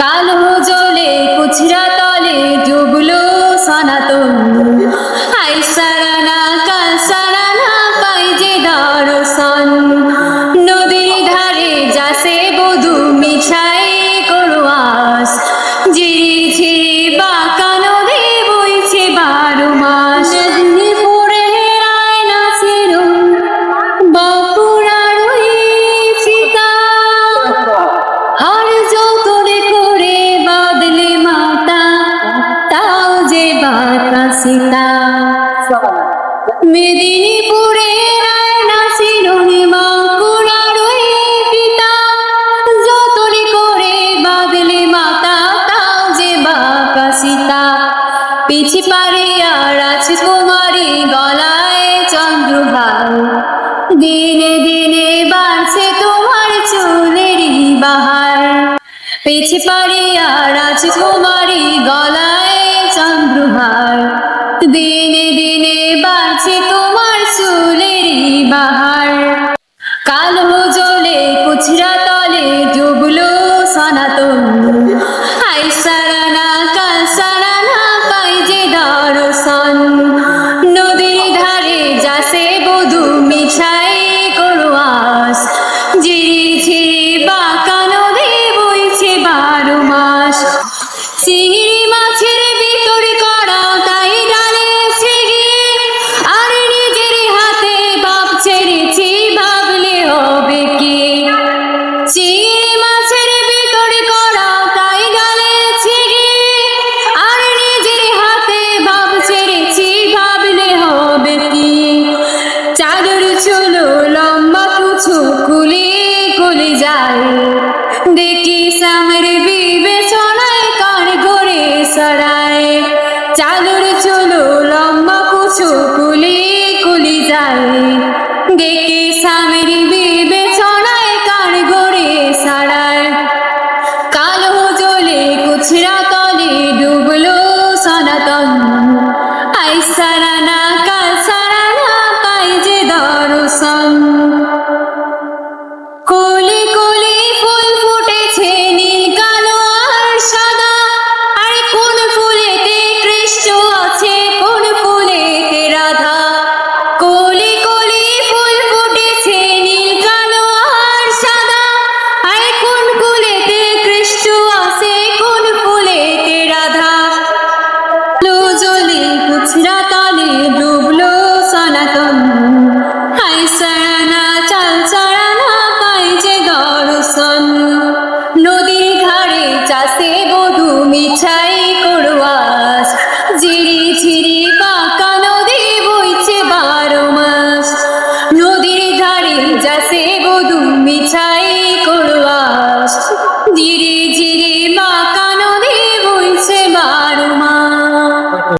কালো জলে কুচিরা তলে ডুবলো সনাতন। মেদিনীপুরে নাসিরুনি যে বাঁকা সীতা। পিছি পারে আর রাজকুমারী গলায় চন্দ্রভাল দিনে দিনে বাড়ছে তোমার চুলেরই বাহার। পিছি পারে আর রাজকুমারী গলায় Namaha. হলো লম্বা কুচু কুলি কুলি যায় দেখে সামরি চাই